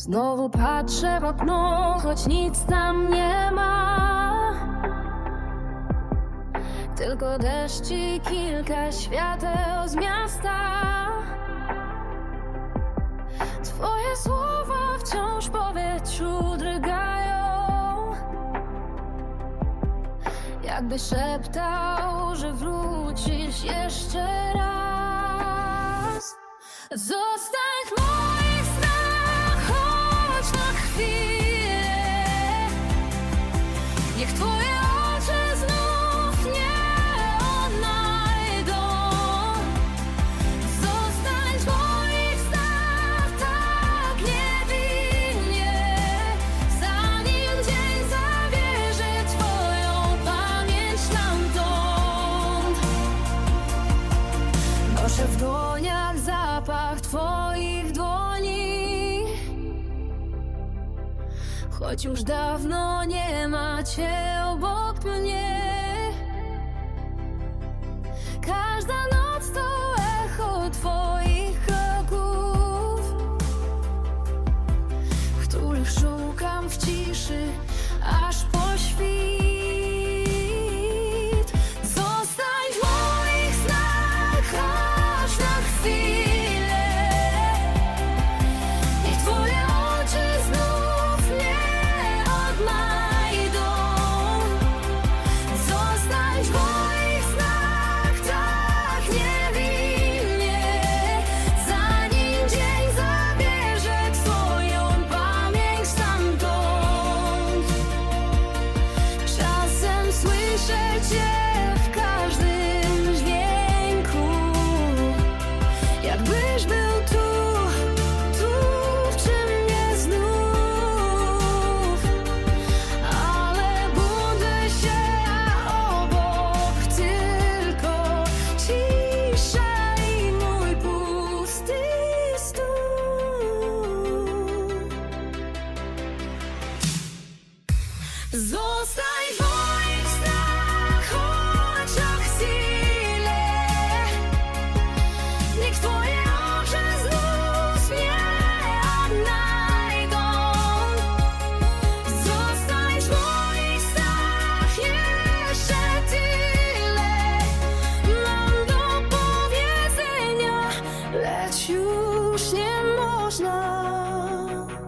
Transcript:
Znowu patrzę w okno, choć nic tam nie ma. Tylko deszcz i kilka świateł z miasta. Twoje słowa wciąż w powietrzu drgają. Jakby szeptał, że wrócisz jeszcze raz. Zostań moim. Choć już dawno nie macie obok mnie. és meu Deus. już nie można.